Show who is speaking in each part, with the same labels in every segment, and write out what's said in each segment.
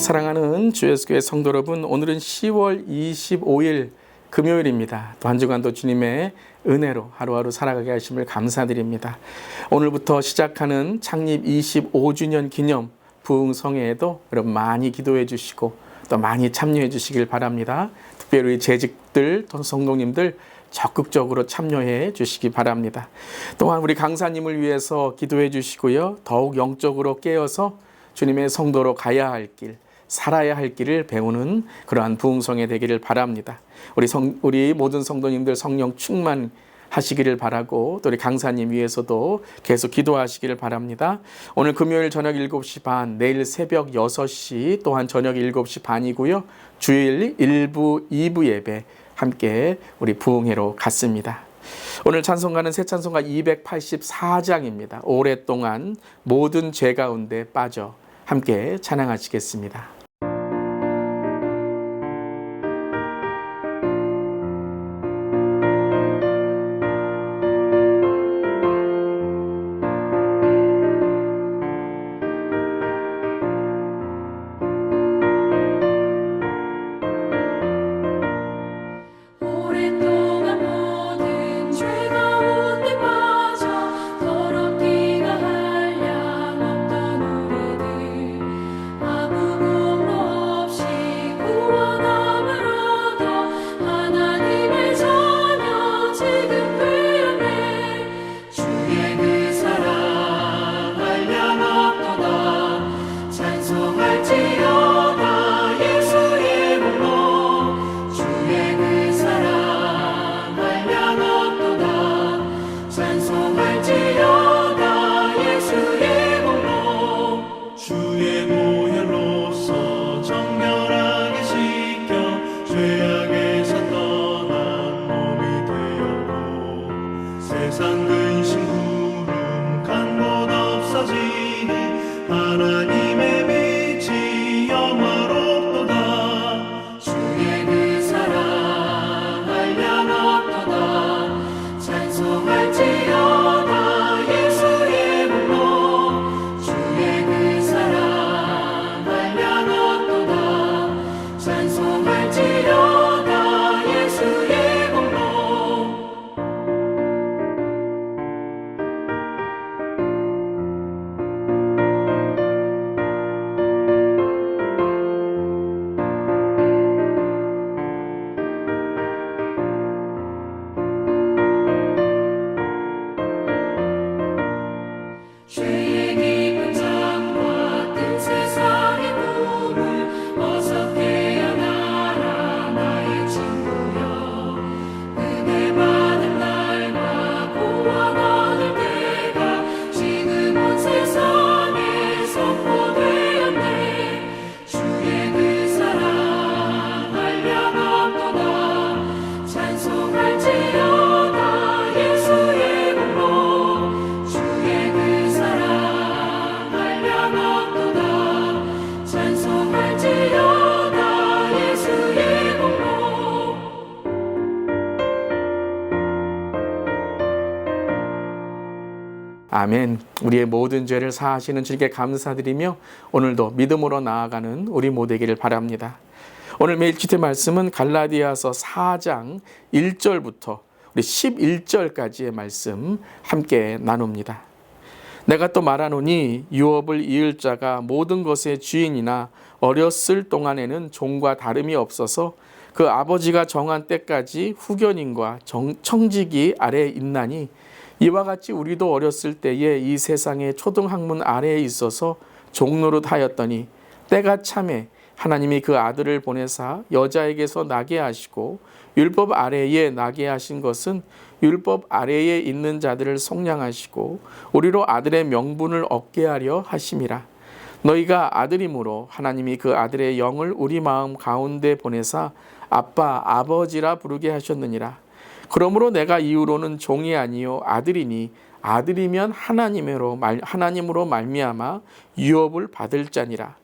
Speaker 1: 사랑하는 주 예수교회 성도 여러분, 오늘은 10월 25일 금요일입니다. 또 한 주간도 주님의 은혜로 하루하루 살아가게 하심을 감사드립니다. 오늘부터 시작하는 창립 25주년 기념 부흥성회에도 여러분 많이 기도해 주시고 또 많이 참여해 주시길 바랍니다. 특별히 재직들, 또 성도님들 적극적으로 참여해 주시기 바랍니다. 또한 우리 강사님을 위해서 기도해 주시고요. 더욱 영적으로 깨어서 주님의 성도로 가야 할 길, 살아야 할 길을 배우는 그러한 부흥성에 되기를 바랍니다. 우리 성, 우리 모든 성도님들 성령 충만 하시기를 바라고 또 우리 강사님 위해서도 계속 기도하시기를 바랍니다. 오늘 금요일 저녁 7시 반, 내일 새벽 6시 또한 저녁 7시 반이고요. 주일 1부, 2부 예배 함께 우리 부흥회로 갔습니다. 오늘 찬송가는 새 찬송가 284장입니다. 오랫동안 모든 죄 가운데 빠져 함께 찬양하시겠습니다.
Speaker 2: 세상 근심 구름 간곳 없어지
Speaker 1: 우리의 모든 죄를 사하시는 주님께 감사드리며 오늘도 믿음으로 나아가는 우리 모두기를 바랍니다. 오늘 매일 기대 말씀은 갈라디아서 4장 1절부터 우리 11절까지의 말씀 함께 나눕니다. 내가 또 말하노니 유업을 이을 자가 모든 것의 주인이나 어렸을 동안에는 종과 다름이 없어서 그 아버지가 정한 때까지 후견인과 정- 청지기 아래에 있나니 이와 같이 우리도 어렸을 때에 이 세상의 초등학문 아래에 있어서 종노릇 하였더니 때가 참에 하나님이 그 아들을 보내사 여자에게서 나게 하시고 율법 아래에 나게 하신 것은 율법 아래에 있는 자들을 속량하시고 우리로 아들의 명분을 얻게 하려 하심이라. 너희가 아들이므로 하나님이 그 아들의 영을 우리 마음 가운데 보내사 아빠 아버지라 부르게 하셨느니라 그러므로 내가 이후로는 종이 아니요 아들이니 아들이면 하나님으로 말 하나님으로 말미암아 유업을 받을 자니라.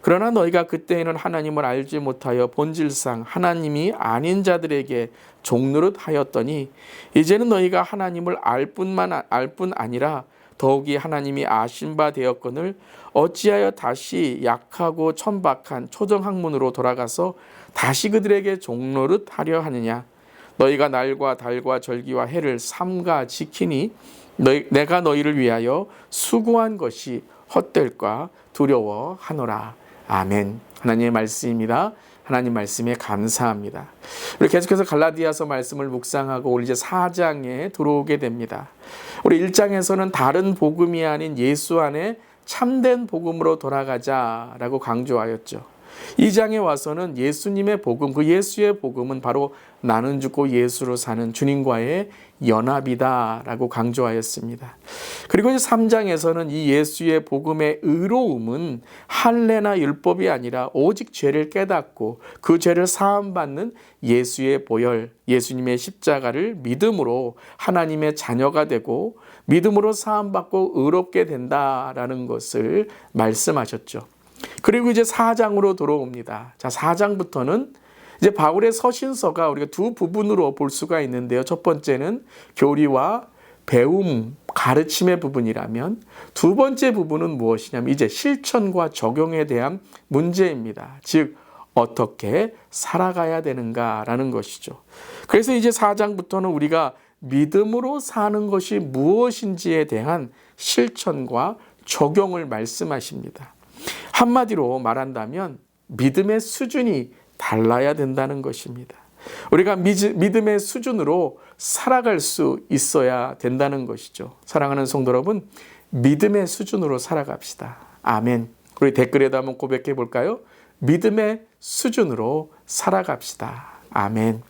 Speaker 1: 그러나 너희가 그때에는 하나님을 알지 못하여 본질상 하나님이 아닌 자들에게 종노릇 하였더니 이제는 너희가 하나님을 알 뿐만 알 뿐 아니라 더욱이 하나님이 아신 바 되었거늘 어찌하여 다시 약하고 천박한 초정학문으로 돌아가서 다시 그들에게 종노릇 하려 하느냐 너희가 날과 달과 절기와 해를 삼가 지키니 너희, 내가 너희를 위하여 수고한 것이 헛될까 두려워하노라 아멘 하나님의 말씀입니다 하나님 말씀에 감사합니다. 우리 계속해서 갈라디아서 말씀을 묵상하고 오늘 이제 4장에 들어오게 됩니다. 우리 1장에서는 다른 복음이 아닌 예수 안에 참된 복음으로 돌아가자라고 강조하였죠. 2장에 와서는 예수님의 복음, 그 예수의 복음은 바로 나는 죽고 예수로 사는 주님과의 연합이다라고 강조하였습니다. 그리고 이제 3장에서는 이 예수의 복음의 의로움은 할례나 율법이 아니라 오직 죄를 깨닫고 그 죄를 사함 받는 예수의 보혈, 예수님의 십자가를 믿음으로 하나님의 자녀가 되고 믿음으로 사함 받고 의롭게 된다라는 것을 말씀하셨죠. 그리고 이제 4장으로 들어옵니다. 자, 4장부터는 이제 바울의 서신서가 우리가 두 부분으로 볼 수가 있는데요. 첫 번째는 교리와 배움, 가르침의 부분이라면 두 번째 부분은 무엇이냐면 이제 실천과 적용에 대한 문제입니다. 즉, 어떻게 살아가야 되는가라는 것이죠. 그래서 이제 4장부터는 우리가 믿음으로 사는 것이 무엇인지에 대한 실천과 적용을 말씀하십니다. 한마디로 말한다면 믿음의 수준이 달라야 된다는 것입니다. 우리가 믿음의 수준으로 살아갈 수 있어야 된다는 것이죠. 사랑하는 성도 여러분, 믿음의 수준으로 살아갑시다. 아멘. 우리 댓글에도 한번 고백해 볼까요? 믿음의 수준으로 살아갑시다. 아멘.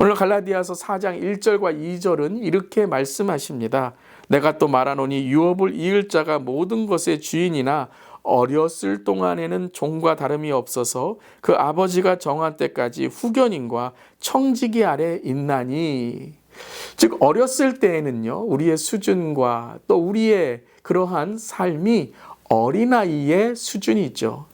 Speaker 1: 오늘 갈라디아서 4장 1절과 2절은 이렇게 말씀하십니다. 내가 또 말하노니 유업을 이을 자가 모든 것의 주인이나 어렸을 동안에는 종과 다름이 없어서 그 아버지가 정한 때까지 후견인과 청지기 아래 있나니. 즉 어렸을 때에는요 우리의 수준과 또 우리의 그러한 삶이 어린아이의 수준이죠.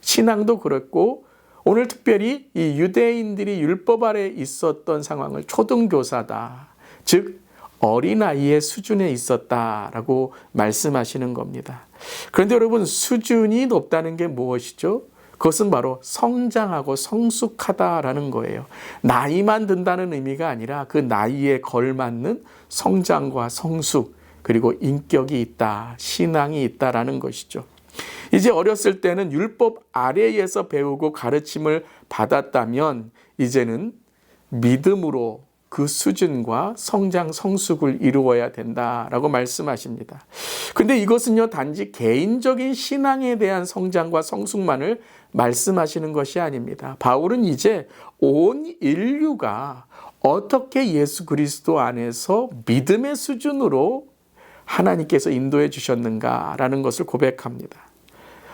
Speaker 1: 신앙도 그렇고 오늘 특별히 이 유대인들이 율법 아래 있었던 상황을 초등교사다. 즉 어린아이의 수준에 있었다라고 말씀하시는 겁니다. 그런데 여러분, 수준이 높다는 게 무엇이죠? 그것은 바로 성장하고 성숙하다라는 거예요. 나이만 든다는 의미가 아니라 그 나이에 걸맞는 성장과 성숙, 그리고 인격이 있다, 신앙이 있다라는 것이죠. 이제 어렸을 때는 율법 아래에서 배우고 가르침을 받았다면 이제는 믿음으로 그 수준과 성장 성숙을 이루어야 된다라고 말씀하십니다. 근데 이것은요 단지 개인적인 신앙에 대한 성장과 성숙만을 말씀하시는 것이 아닙니다. 바울은 이제 온 인류가 어떻게 예수 그리스도 안에서 믿음의 수준으로 하나님께서 인도해 주셨는가라는 것을 고백합니다.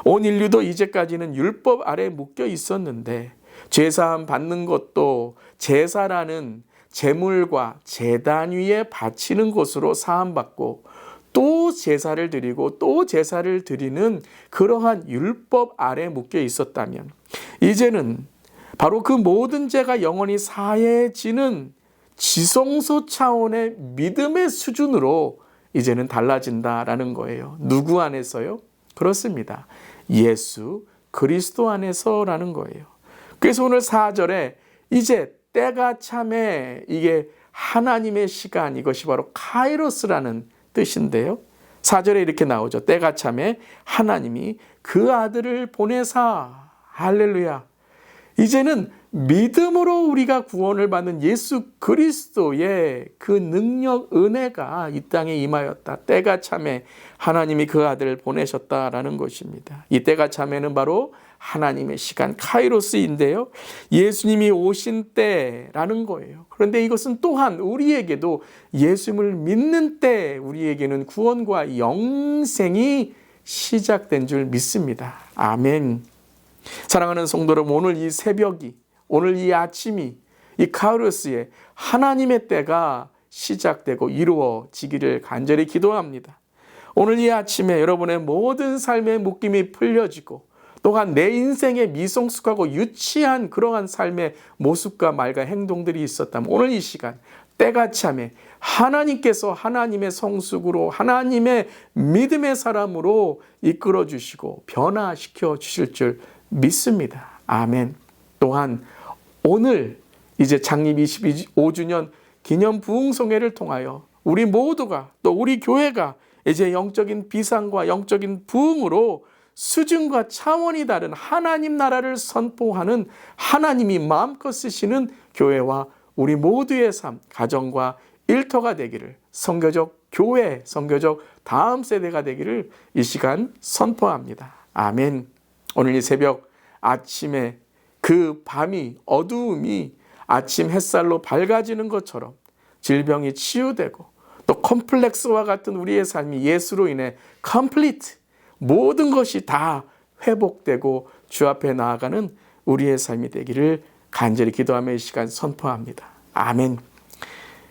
Speaker 1: 온 인류도 이제까지는 율법 아래 묶여 있었는데 제사함 받는 것도 제사라는 제물과 제단 위에 바치는 것으로 사함받고 또 제사를 드리고 또 제사를 드리는 그러한 율법 아래 묶여 있었다면 이제는 바로 그 모든 죄가 영원히 사해지는 지성소 차원의 믿음의 수준으로 이제는 달라진다라는 거예요. 누구 안에서요? 그렇습니다. 예수 그리스도 안에서라는 거예요. 그래서 오늘 4절에 이제 때가 참에 이게 하나님의 시간 이것이 바로 카이로스라는 뜻인데요. 4절에 이렇게 나오죠. 때가 참에 하나님이 그 아들을 보내사 할렐루야. 이제는 믿음으로 우리가 구원을 받는 예수 그리스도의 그 능력 은혜가 이 땅에 임하였다. 때가 참에 하나님이 그 아들을 보내셨다라는 것입니다. 이 때가 참에는 바로 하나님의 시간 카이로스인데요. 예수님이 오신 때라는 거예요. 그런데 이것은 또한 우리에게도 예수님을 믿는 때 우리에게는 구원과 영생이 시작된 줄 믿습니다. 아멘. 사랑하는 성도 여러분, 오늘 이 새벽이, 오늘 이 아침이 이 카이로스의 하나님의 때가 시작되고 이루어지기를 간절히 기도합니다. 오늘 이 아침에 여러분의 모든 삶의 묶임이 풀려지고 또한 내 인생에 미성숙하고 유치한 그러한 삶의 모습과 말과 행동들이 있었다면 오늘 이 시간 때가 참에 하나님께서 하나님의 성숙으로 하나님의 믿음의 사람으로 이끌어 주시고 변화시켜 주실 줄 믿습니다. 아멘. 또한 오늘 이제 창립 25주년 기념 부흥성회를 통하여 우리 모두가 또 우리 교회가 이제 영적인 비상과 영적인 부흥으로 수준과 차원이 다른 하나님 나라를 선포하는 하나님이 마음껏 쓰시는 교회와 우리 모두의 삶, 가정과 일터가 되기를 성교적 교회, 성교적 다음 세대가 되기를 이 시간 선포합니다. 아멘. 오늘 이 새벽 아침에 그 밤이 어두움이 아침 햇살로 밝아지는 것처럼 질병이 치유되고 또 컴플렉스와 같은 우리의 삶이 예수로 인해 컴플리트 모든 것이 다 회복되고 주 앞에 나아가는 우리의 삶이 되기를 간절히 기도하며 이 시간 선포합니다. 아멘.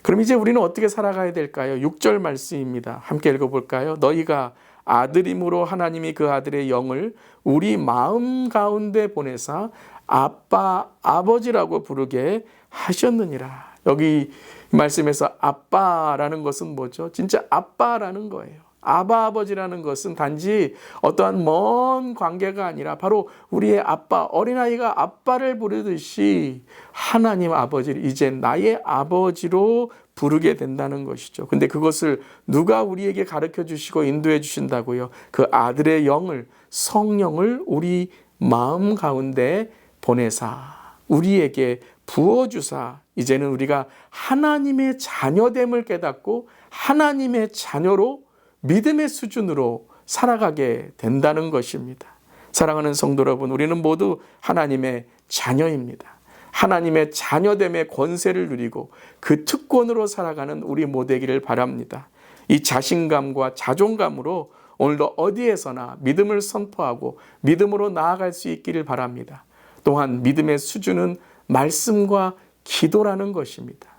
Speaker 1: 그럼 이제 우리는 어떻게 살아가야 될까요? 6절 말씀입니다. 함께 읽어볼까요? 너희가 아들임으로 하나님이 그 아들의 영을 우리 마음 가운데 보내사 아빠, 아버지라고 부르게 하셨느니라. 여기 말씀에서 아빠라는 것은 뭐죠? 진짜 아빠라는 거예요. 아바 아버지라는 것은 단지 어떠한 먼 관계가 아니라 바로 우리의 아빠, 어린아이가 아빠를 부르듯이 하나님 아버지를 이제 나의 아버지로 부르게 된다는 것이죠. 근데 그것을 누가 우리에게 가르쳐 주시고 인도해 주신다고요? 그 아들의 영을, 성령을 우리 마음 가운데 보내사 우리에게 부어주사 이제는 우리가 하나님의 자녀됨을 깨닫고 하나님의 자녀로 믿음의 수준으로 살아가게 된다는 것입니다. 사랑하는 성도 여러분, 우리는 모두 하나님의 자녀입니다. 하나님의 자녀됨의 권세를 누리고 그 특권으로 살아가는 우리 모되기를 바랍니다. 이 자신감과 자존감으로 오늘도 어디에서나 믿음을 선포하고 믿음으로 나아갈 수 있기를 바랍니다. 또한 믿음의 수준은 말씀과 기도라는 것입니다.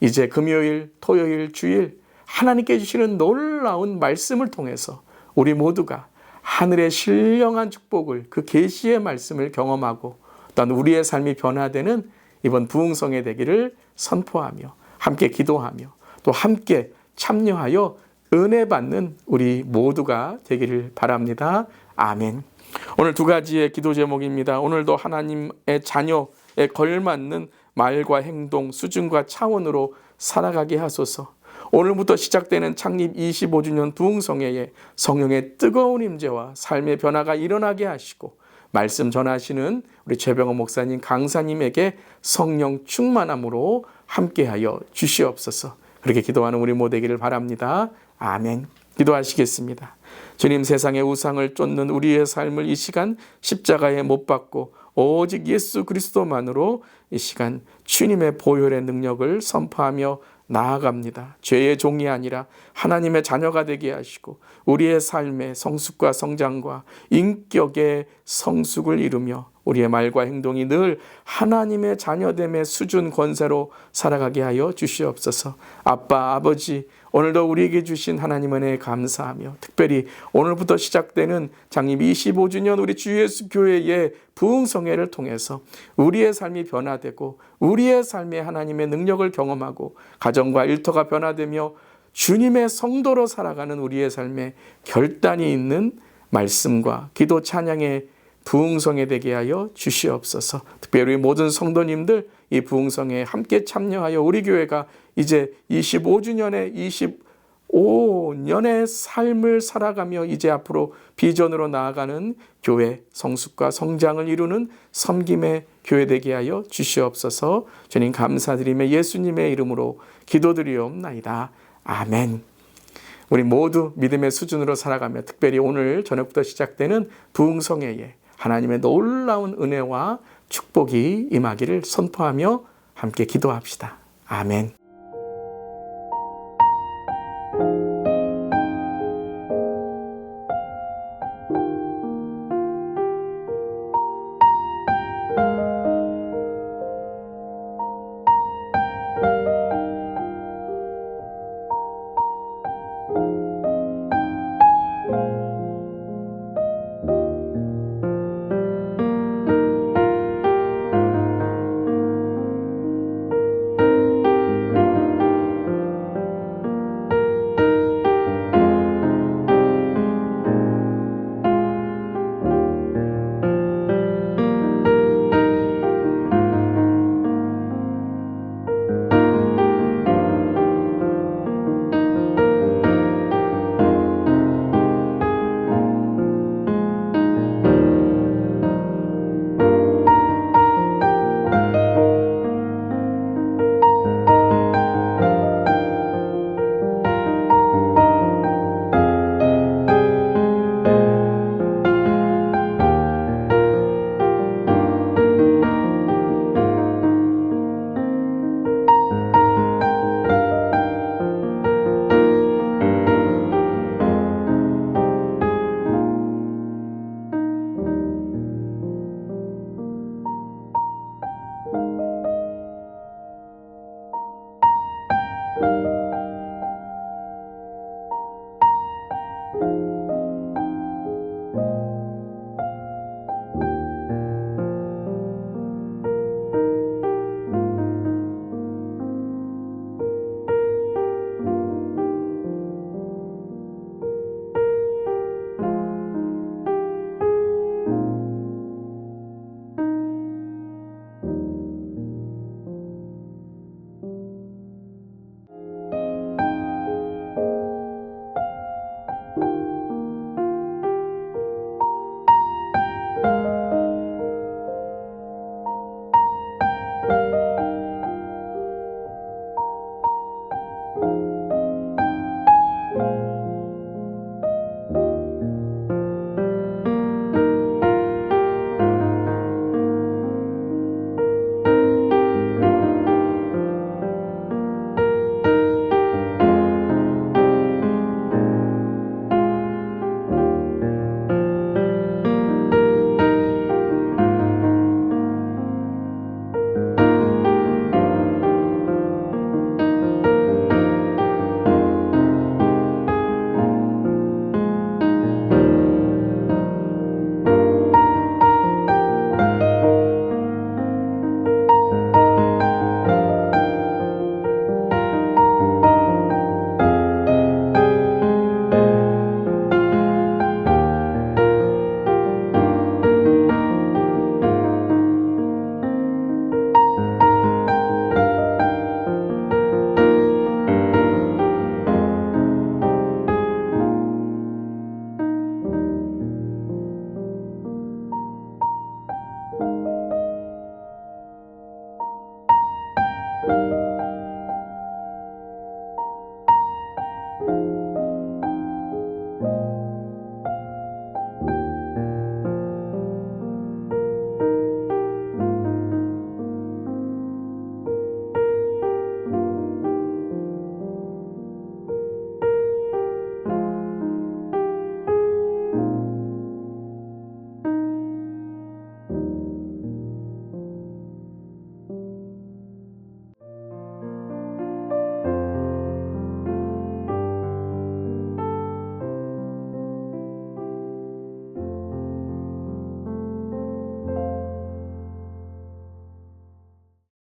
Speaker 1: 이제 금요일, 토요일, 주일 하나님께 주시는 놀라운 말씀을 통해서 우리 모두가 하늘의 신령한 축복을 그 계시의 말씀을 경험하고 또한 우리의 삶이 변화되는 이번 부흥성의 되기를 선포하며 함께 기도하며 또 함께 참여하여 은혜 받는 우리 모두가 되기를 바랍니다. 아멘. 오늘 두 가지의 기도 제목입니다. 오늘도 하나님의 자녀에 걸맞는 말과 행동, 수준과 차원으로 살아가게 하소서. 오늘부터 시작되는 창립 25주년 부흥성회에 성령의 뜨거운 임재와 삶의 변화가 일어나게 하시고 말씀 전하시는 우리 최병호 목사님 강사님에게 성령 충만함으로 함께하여 주시옵소서. 그렇게 기도하는 우리 모두기를 바랍니다. 아멘. 기도하시겠습니다. 주님 세상의 우상을 쫓는 우리의 삶을 이 시간 십자가에 못 박고 오직 예수 그리스도만으로 이 시간 주님의 보혈의 능력을 선포하며 나아갑니다. 죄의 종이 아니라 하나님의 자녀가 되게 하시고 우리의 삶의 성숙과 성장과 인격의 성숙을 이루며 우리의 말과 행동이 늘 하나님의 자녀됨의 수준 권세로 살아가게 하여 주시옵소서. 아빠, 아버지, 오늘도 우리에게 주신 하나님 은혜에 감사하며 특별히 오늘부터 시작되는 장립 25주년 우리 주 예수 교회의 부흥성회를 통해서 우리의 삶이 변화되고 우리의 삶에 하나님의 능력을 경험하고 가정과 일터가 변화되며 주님의 성도로 살아가는 우리의 삶에 결단이 있는 말씀과 기도 찬양의 부흥성에 되게 하여 주시옵소서. 특별히 모든 성도님들 이 부흥성에 함께 참여하여 우리 교회가 이제 25주년의 25년의 삶을 살아가며 이제 앞으로 비전으로 나아가는 교회 성숙과 성장을 이루는 섬김의 교회 되게 하여 주시옵소서. 주님 감사드리며 예수님의 이름으로 기도드리옵나이다. 아멘. 우리 모두 믿음의 수준으로 살아가며 특별히 오늘 저녁부터 시작되는 부흥성회에 하나님의 놀라운 은혜와 축복이 임하기를 선포하며 함께 기도합시다. 아멘.